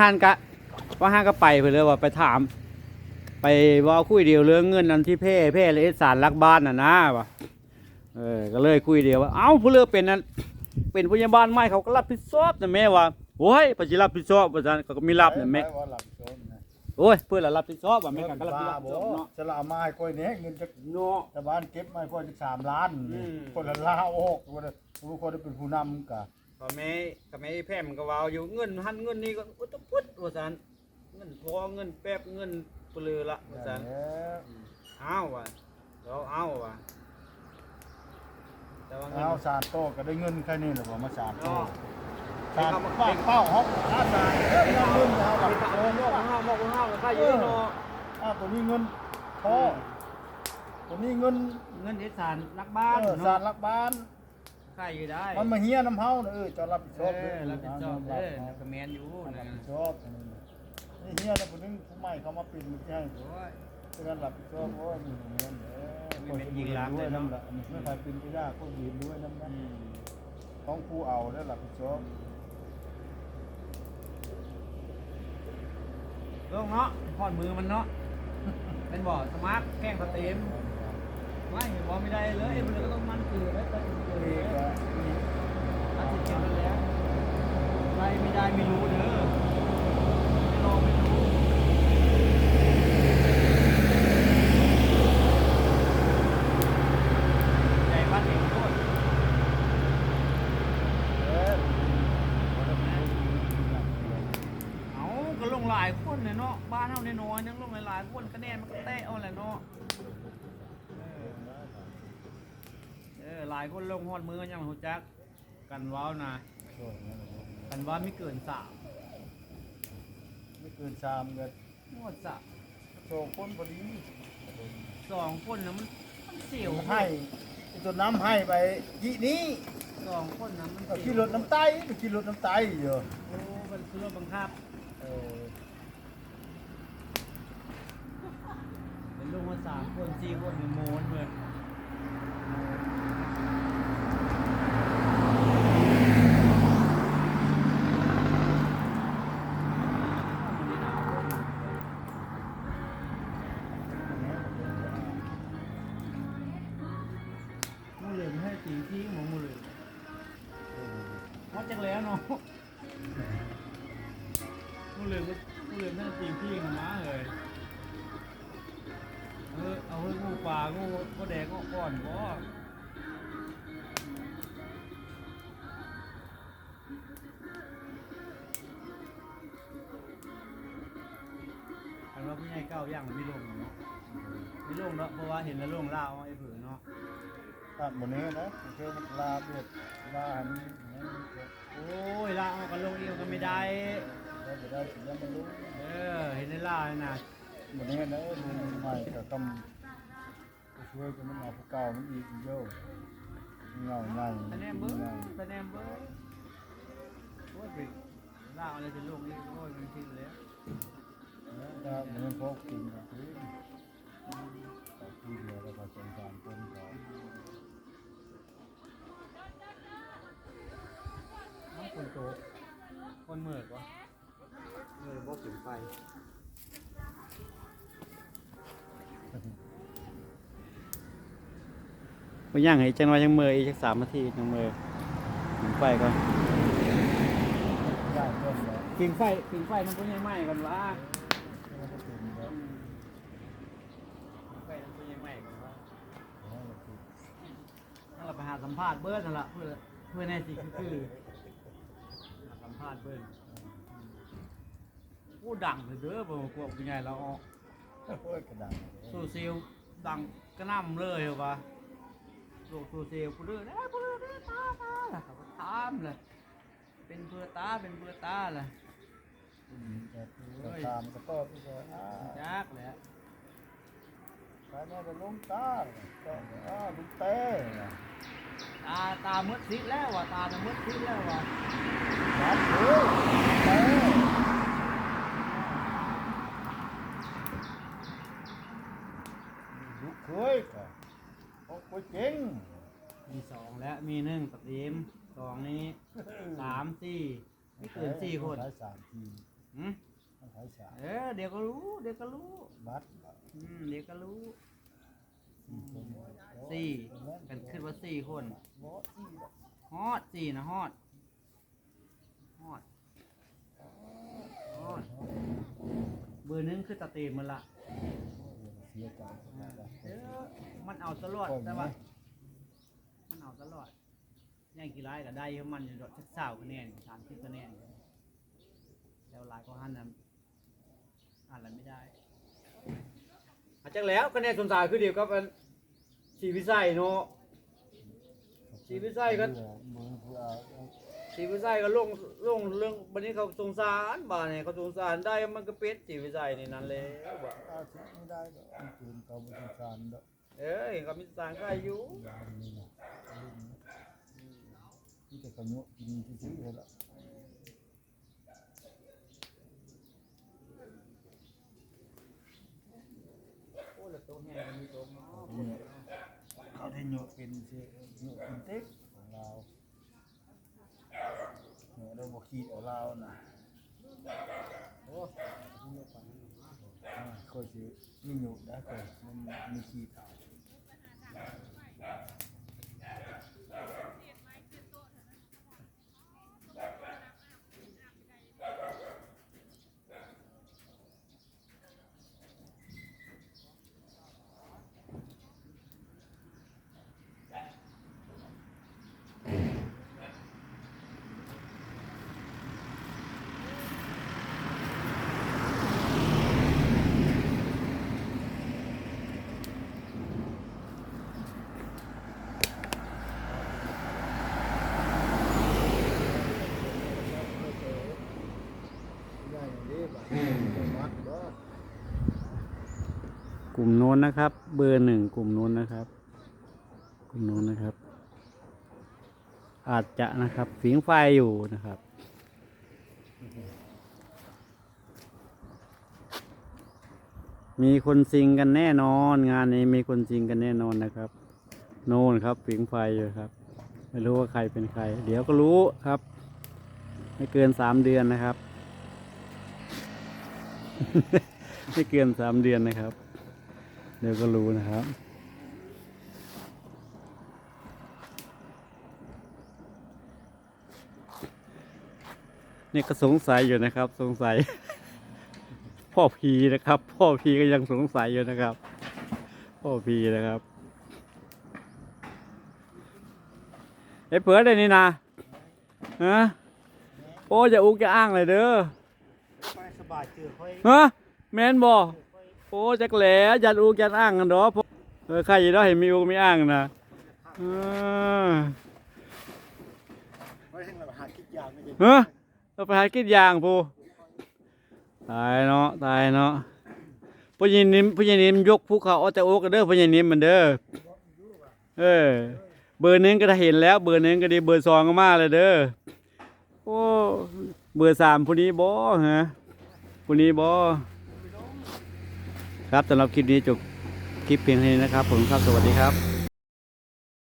ห้านกะว่าห้านก็ไปเพื่อเลยว่าไปถาม ไปเว่าคุยเดียวเรื่องเงินนั้นที่เพ่เพ่เลยสารลักบ้านน่ะนะว่ะเออก็เลยคุยเดียวว่าเอ้าผู้เลือกเป็นนั้นเป็นพยาบาลไม่เขาก็รับผิดชอบนะแม่ว่าโอ้ยปฏิรับผิดชอบว่าซั่นเขาก็มีรับนะแม่ว่าหลับโซนนะโอ้ยเพื่อนละรับผิดชอบว่าแม่กันก็รับผิดชอบบ่เนาะจะละเอามาให้ก้อยนี้เงินจะเนาะชาวบ้านเก็บมาให้ก้อยสามล้านอืมคนละล้าโอกว่ารู้คนได้เป็นผู้นำกะ ก็แม่ก็แม่แพร่มันก็เว้าอยู่เงินหันเงินนี่ก็อุตพุดว่าซั่นเงินพอเงินแป๊บเงินเปลือละว่าซั่นแล้วเอาว่ะเราเอาว่ะแต่ว่าเงินเอาสารโตก็ได้เงินแค่นี้แหละบ่มาสารโตเนาะสารเป้าเป้าฮอกอาสารเอ้ยเอาเงินเอาหลับไปโซเอานหม้อของเฮาหม้อของเฮาก็ค่าอยู่เนาะอ้าวตัวนี้เงินพอตัวนี้เงินเงินเอสารรักบ้านเออสารเนาะรักบ้าน ค่าอยู่ได้มันมาเฮียน้ำเฮาน่ะเออจะรับผิดชเออบอรับผิดชอบเด้อนักแมนอยู่รับนะผิดชอบนี่เฮียแล้วคนนึงผู้ใหม่เขามาปิดมันให้โอ้ย เพื่อนรับผิดชอบโอ้ยมีเงินเด้อมีเป็นยิงล้างเลยเนาะด้วยำละไม่ใครเป็นไปได้ก็ยืนด้วยน้ำอืนะมต้องผู้เอาแล้วรับผิดชอบลงเนาะพอดมือมันเนาะเป็นบ่อสมาร์ทแกล้งสเต็ม ไม่บ่ไม่ได้เลยมันก็ต้องมันคือแล้วแต่คือนี่ก็ตัดสินใจไปแล้วใครไม่ได้ไม่รู้เด้อไม่ลองไม่รู้ใจบ้านเองโคตรเอ๊ะเอาก็ลงหลายคนเลยเนาะบ้านเฮาน้อยๆนึงลงหลายๆคนคะแนนมันก็เตะเอาแหละเนาะเออ หลายคนลงฮอดมือกันยังฮู้จัก กันว้าวนะกันว่าไม่เกินสามไม่เกินชามเงินงวดสามโชว์คนพอดีสองคนนะมันมันเสียวให้ไอ้ตัวน้ำให้ไปยี่นี้สองคนนะมันก็เสีขี่ยวรถน้ำไตไปขี่รถน้ำไตอยู่โอ้มันคือรถบังคับเออเป็นลูกมาสามคนสี่คนเป็นโมนเลยมู แล้วเนาะมูเหลืองก็มูเหลืองให้ตีที่กันมาเลยเออเอาเฮ้ยงูปลางูก็แดงก็ก่อนก็อันว่าพี่ใหญ่เก้าย่างไม่ลงเนาะไม่ลงเนาะเพราะว่าเห็นแล้วลงล่าวไอ้ผือเนาะตัดหมดนี้นะโอเคมันลาเบียดลาหันนี้ โอ้ยล่าเอากันลงเอวกันไม่ได้ แล้วจะได้สิ่งนั้นมันรู้เออ เห็นในล่าเลยนะหมดนี้นะลุงใหม่ก็ต้องช่วยกันมันเอาผู้เก่ามันอีกเยอะเงาใหญ่คะแนนเบิ้งคะแนนเบิ้งโอ้ยไปล่าอะไรจะลงนี่โอ้ยมันทิ้งแล้วถ้าเหมือนพวกกินก็คือแต่ที่เดียวเราก็สงสารคนก็น้ คนโตคนเมือกวะเมือกบ่ถึงไฟบ่ย่างให้จังว่าจังเมืออีกจักสามนาทีจังเมือถึงไฟก่อนได้เรื่องแล้วปิงไฟปิงไฟมันก็ยังไหม้กันวะมันก็เป็นแล้วไฟมันก็ยังไหม้กันวะนั่นเราไปหาสัมภาษณ์เบิร์ดนั่นแหละเพื่อเพื่อแน่สิคือคือหาสัมภาษณ์เบิร์ดโอ้ดังเลยเด้อบ่พวกเป็นไงเราออกโอ้ยกระดังโซเชียลดังกระหน่ำเลยเหรอวะโลกโซเชียลกูเด้อได้กูเด้อได้ตาตาล่ะเขาก็ถามเลยเป็นเพื่อตาเป็นเพื่อตาล่ะก็ตามก็ตอบไปเลยอ่าจักแหละ ใครมาจะลงตาก็อ่าลุงเต้ตาตามืดซิดแล้วว่ะตาจะมืดซิดแล้วว่ะครับเด้อเต้ลูกเคยก็โอ้ยเจ๋งมีสองแล้วมีหนึ่งตัดเอ็มสองนี้สามสี่ไม่เกินสี่คนได้สามทีสหืม มันขายสารเออเดี๋ยวก็รู้ เดี๋ยวก็รู้ บัตรอืมเดี๋ยวก็รู้สี่คนสี่กันขึ้นว่าสี่คนบ่สี่ดอกฮอดสี่นะฮอดฮอดฮอดเบอร์หนึงคือตะเตมมันละเสียใจเออมันเอาตลอดแต่ว่า มันเอาตลอดย่างกี่ไล่ก็ได้ของมันอยู่ดอกสักสาวคะแนนสามสิบคะแนนแล้วลายก็หันนั้น อ่านอะไรไม่ได้อาจจะแล้วคะแนนสมสารคือเดียวกับอันสีพิสัยเนาะ ชีวิตไส้ก็มือเพื่อสีพิสัยก็ลงลงเรื่องบันนี้เขาสงสารบ้านเนี่ยเขาสงสารได้มันก็เป็ดสีพิสัยนี่นั่นเลยว่าอาชีพไม่ได้ดอกมันเกินเขาบริการดอกเอ้ยเขามีสารก็อายุยามนี้นะที่จะขยุกินที่ซื้อเลยละ โอ้แล้วโตแห้งมีโต เนาะเขาได้โยกเป็นเสียโยกเป็นเต็กของเราเนี่ยเราบอกขีดเอาเรานะโอ้มีโยกกว่านั้นเนาะอ่าค่อยสิมีโยกได้ค่อยมันมีขีดเอา กลุ่มโน้นนะครับ เบอร์หนึ่งกลุ่มโน้นนะครับ กลุ่มโน้นนะครับ อาจจะนะครับฝีงไฟอยู่นะครับมีคนซิงกันแน่นอน งานนี้มีคนซิงกันแน่นอนนะครับ โน่นครับฝีงไฟอยู่ครับ ไม่รู้ว่าใครเป็นใคร เดี๋ยวก็รู้ครับ ไม่เกินสามเดือนนะครับ ไม่เกินสามเดือนนะครับ เดี๋ยวก็รู้นะครับนี่ก็สงสัยอยู่นะครับ สงสัย พ่อพีนะครับ พ่อพีก็ยังสงสัยอยู่นะครับ พ่อพีนะครับไอ้เปิดได้นี่นะฮะโอ้จะอุกจะอ้างเลยเด้อไปสบายเจอค่อยฮะแมนบอ โอ้จักแหล่ยันอูยันอ้างกันเนาะพวกเออใครอยังได้เห็นมีอูมีอ้างนะเออไว้ให้เราหาคิดยากไม่ได้เฮ้ยเราไปหากินยางปูตายเนาะตายเนาะผู้หญิงนิ่มผู้หญิงนิ่มยกภูเขาเอาแต่โอ้กันเด้อผู้หญิงนิ่มมันเด้อเออเบอร์หนึงก็ได้เห็นแล้ว เบอร์หนึงก็ดีเบอร์สองก็มาเลยเด้อโอ้เบอร์สามผู้นี้บ่ฮะผู้นี้บ่ ครับสำหรับคลิปนี้จบคลิปเพียงเท่านี้นะครับผมครับสวัสดีครับ